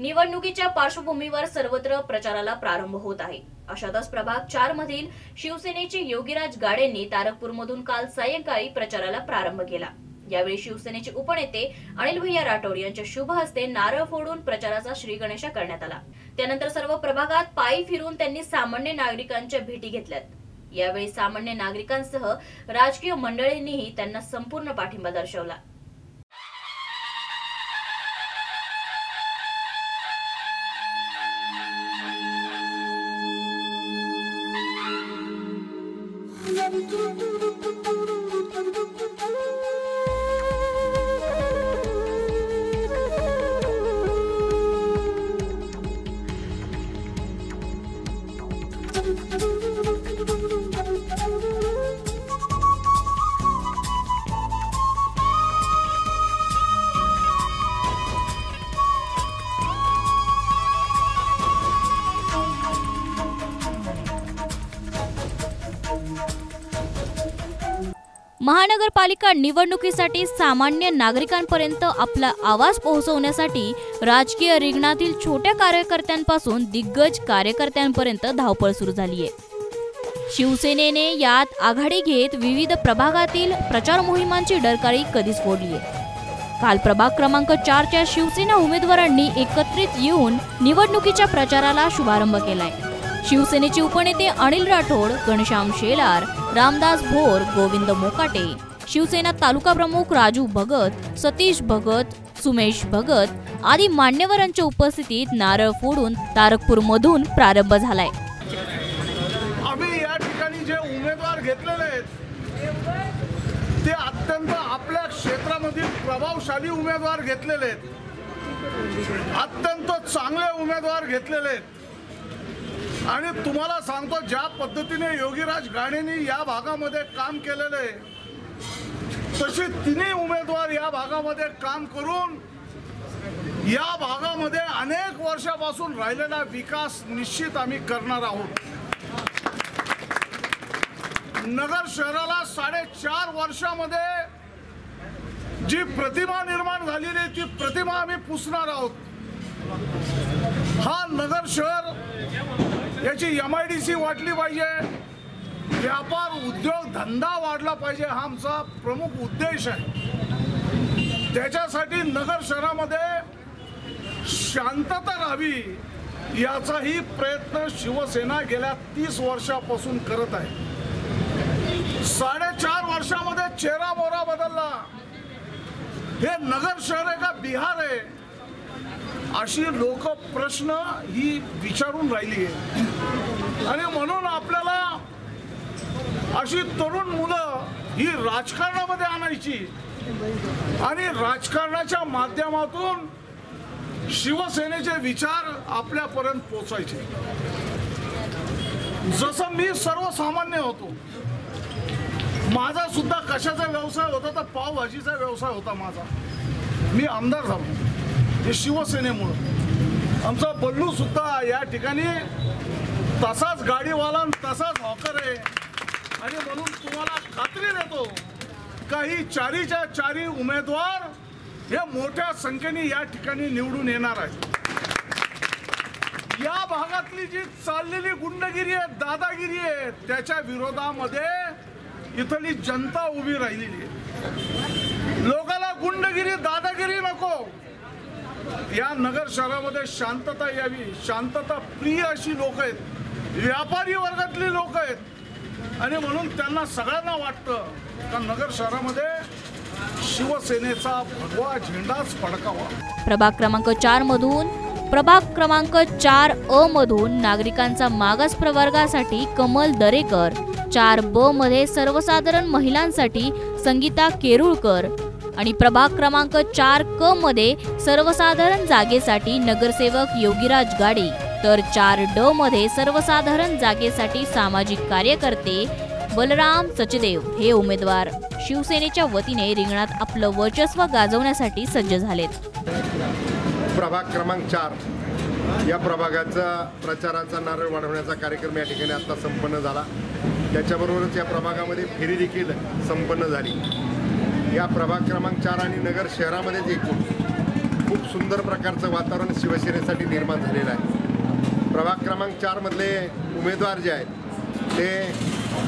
निवडणुकीच्या पार्श्वभूमीवर सर्वत्र प्रचाराला प्रारंभ होत आहे. अशातच प्रभाग चार मधील शिवसेनेचे योगीराज गाडेंनी तारकपूरमधून काल सायंकाळी प्रचाराला प्रारंभ केला. यावेळी शिवसेनेचे उपनेते अनिल भैया राठोड यांच्या शुभ हस्ते नारळ फोडून प्रचाराचा श्रीगणेशा करण्यात आला. त्यानंतर सर्व प्रभागात पायी फिरून त्यांनी सामान्य नागरिकांच्या भेटी घेतल्यात. यावेळी सामान्य नागरिकांसह राजकीय मंडळींनीही त्यांना संपूर्ण पाठिंबा दर्शवला. महानगरपालिका निवडणुकीसाठी सामान्य नागरिकांपर्यंत आपला आवाज पोहोचवण्यासाठी राजकीय रिंगणातील छोट्या कार्यकर्त्यांपासून दिग्गज कार्यकर्त्यांपर्यंत धावपळ सुरू झाली आहे शिवसेनेने यात आघाडी घेत विविध प्रभागातील प्रचार मोहिमांची डरकारी कधीच फोडली आहे काल प्रभाग क्रमांक चारच्या शिवसेना उमेदवारांनी एकत्रित येऊन निवडणुकीच्या प्रचाराला शुभारंभ केलाय. शिवसेनेचे उपनेते अनिल राठोड घनश्याम शेलार रामदास भोर गोविंद मोकाटे शिवसेना तालुका प्रमुख राजू भगत सतीश भगत सुमेश भगत आदी मान्यवरांच्या उपस्थितीत नारळ फोडून तारकपूर मधून प्रारंभ झालाय. आम्ही या ठिकाणी जे उमेदवार घेतलेले आहेत ते अत्यंत आपल्या क्षेत्रामधील प्रभावशाली उमेदवार घेतलेले आहेत. अत्यंत चांगले उमेदवार घेतलेले आहेत. आणि तुम्हाला सांगतो ज्या पद्धतीने योगीराज गाणेंनी या भागामध्ये काम केलेलं आहे तशी तिन्ही उमेदवार या भागामध्ये काम करून या भागामध्ये अनेक वर्षापासून राहिलेला विकास निश्चित आम्ही करणार आहोत. नगर शहराला साडेचार वर्षामध्ये जी प्रतिमा निर्माण झालेली आहे ती प्रतिमा आम्ही पुसणार आहोत. हा नगर शहर याची एम आय डी सी वाटली पाहिजे. व्यापार उद्योग धंदा वाढला पाहिजे हा आमचा प्रमुख उद्देश आहे. त्याच्यासाठी नगर शहरामध्ये शांतता राहावी याचाही प्रयत्न शिवसेना गेल्या तीस वर्षापासून करत आहे. साडेचार वर्षामध्ये चेहरा मोहरा बदलला. हे नगर शहर आहे का? बिहार आहे. अशी लोक प्रश्न ही विचारून राहिली आहे. आणि म्हणून आपल्याला अशी तरुण मुलं ही राजकारणामध्ये आणायची. आणि राजकारणाच्या माध्यमातून शिवसेनेचे विचार आपल्यापर्यंत पोचायचे जसं मी सर्वसामान्य होतो. माझा सुद्धा कशाचा व्यवसाय होता तर पावभाजीचा व्यवसाय होता माझा. मी आमदार झालो. हे शिवसेनेमुळं. आमचा बल्लू सुद्धा या ठिकाणी तसाच गाडीवाला तसाच हॉकर आहे. आणि म्हणून तुम्हाला खात्री देतो काही चारीच्या चारी उमेदवार हे मोठ्या संख्येने या ठिकाणी निवडून येणार आहेत. या भागातली जी चाललेली गुंडगिरी आहे दादागिरी आहे त्याच्या विरोधामध्ये इथली जनता उभी राहिलेली आहे. लोकाला गुंडगिरी दादागिरी नको. या नगर शहरामध्ये शांतता यावी शांतता प्रिय अशी लोक आहेत. व्यापारी वर्गातली लोक आहेत. आणि म्हणून त्यांना सगळ्यांना वाटतं का नगर शहरामध्ये शिवसेनेचा भगवा झेंडाच फडकावा. प्रभाग क्रमांक चार मधून प्रभाग क्रमांक चार अ मधून नागरिकांचा मागास प्रवर्गासाठी कमल दरेकर चार ब मध्ये सर्वसाधारण महिलांसाठी संगीता केरुळकर आणि प्रभाग क्रमांक चार क मध्ये सर्वसाधारण जागेसाठी नगरसेवक योगीराज गाडे. तर चार ड मध्ये सर्वसाधारण जागेसाठी सामाजिक कार्यकर्ते बलराम सचदेव हे उमेदवार. शिवसेनेच्या वतीने रिंगणात आपलं वर्चस्व गाजवण्यासाठी सज्ज झालेत. प्रभाग क्रमांक चार. या प्रभागाचा प्रचाराचा नारळ वाढवण्याचा कार्यक्रम या ठिकाणी आता संपन्न झाला. त्याच्याबरोबरच या प्रभागामध्ये फेरी देखील संपन्न झाली. या प्रभाग क्रमांक चार आणि नगर शहरामध्येच एकूण खूप सुंदर प्रकारचं वातावरण शिवसेनेसाठी निर्माण झालेलं आहे. प्रभाग क्रमांक चारमधले उमेदवार जे आहेत ते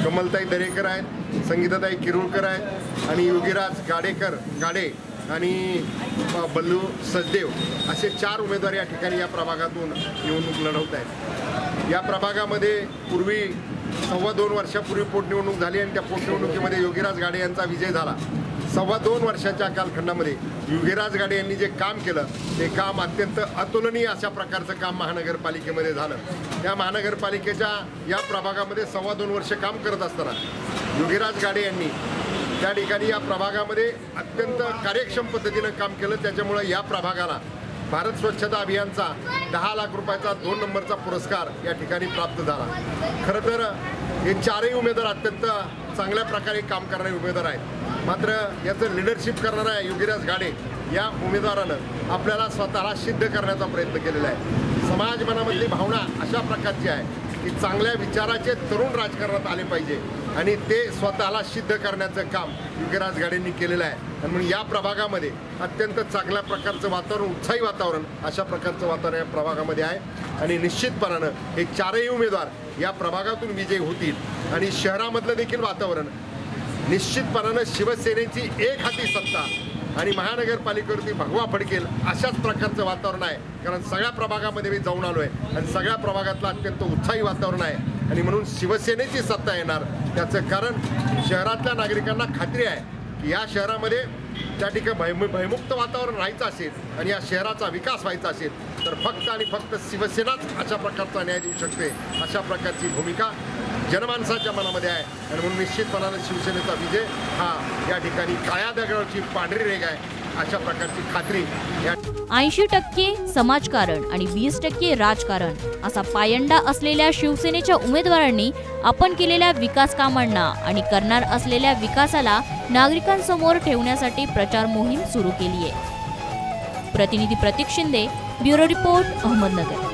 कमलताई दरेकर आहेत संगीताताई किरुळकर आहेत आणि योगीराज गाडेकर गाडे आणि बल्लू सचदेव असे चार उमेदवार या ठिकाणी या प्रभागातून निवडणूक लढवत आहेत. या प्रभागामध्ये पूर्वी सव्वा दोन वर्षापूर्वी पोटनिवडणूक झाली आणि त्या पोटनिवडणुकीमध्ये योगीराज गाडे यांचा विजय झाला. सव्वा दोन वर्षाच्या कालखंडामध्ये युगीराज गाडे यांनी जे काम केलं ते काम अत्यंत अतुलनीय अशा प्रकारचं काम महानगरपालिकेमध्ये झालं. त्या महानगरपालिकेच्या या प्रभागामध्ये सव्वा दोन वर्ष काम करत असताना युगीराज गाडे यांनी त्या ठिकाणी या प्रभागामध्ये अत्यंत कार्यक्षम पद्धतीनं काम केलं. त्याच्यामुळं या प्रभागाला भारत स्वच्छता अभियानचा दहा लाख रुपयाचा दोन नंबरचा पुरस्कार या ठिकाणी प्राप्त झाला. खरं तर हे चारही उमेदवार अत्यंत चांगल्या प्रकारे काम करणारे उमेदवार आहेत. मात्र याचं लिडरशिप करणारा योगीराज गाडे या उमेदवारानं आपल्याला स्वतःला सिद्ध करण्याचा प्रयत्न केलेला आहे. समाज मनामधली भावना अशा प्रकारची आहे की चांगल्या विचाराचे तरुण राजकारणात आले पाहिजे आणि ते स्वतःला सिद्ध करण्याचं काम योगीराज गाडेंनी केलेलं आहे. आणि म्हणून या प्रभागामध्ये अत्यंत चांगल्या प्रकारचं वातावरण उत्साही वातावरण अशा प्रकारचं वातावरण या प्रभागामध्ये आहे. आणि निश्चितपणानं हे चारही उमेदवार या प्रभागातून विजयी होतील. आणि शहरामधलं देखील वातावरण निश्चितपणानं शिवसेनेची एक हाती सत्ता आणि महानगरपालिकेवरती भगवा फडकेल अशाच प्रकारचं वातावरण आहे. कारण सगळ्या प्रभागामध्ये मी जाऊन आलो आहे आणि सगळ्या प्रभागातलं अत्यंत उत्साही वातावरण आहे. आणि म्हणून शिवसेनेची सत्ता येणार त्याचं कारण शहरातल्या नागरिकांना खात्री आहे की या शहरामध्ये त्या ठिकाणी भयमु भयमुक्त वातावरण राहायचं असेल आणि या शहराचा विकास व्हायचा असेल तर फक्त आणि फक्त शिवसेनाच अशा प्रकारचा न्याय देऊ शकते अशा प्रकारची भूमिका जनमानसाच्या मनामध्ये आहे. आणि म्हणून निश्चितपणानं शिवसेनेचा विजय हा या ठिकाणी काळ्या दगडाची पांढरी रेग आहे. अशा प्रकारची खात्री ऐंशी टक्के समाजकारण आणि वीस टक्के राजकारण असा पायंडा असलेल्या शिवसेनेच्या उमेदवारांनी आपण केलेल्या विकास कामांना आणि करणार असलेल्या विकासाला नागरिकांसमोर ठेवण्यासाठी प्रचार मोहीम सुरू केली आहे प्रतिनिधी प्रतीक शिंदे ब्युरो रिपोर्ट अहमदनगर.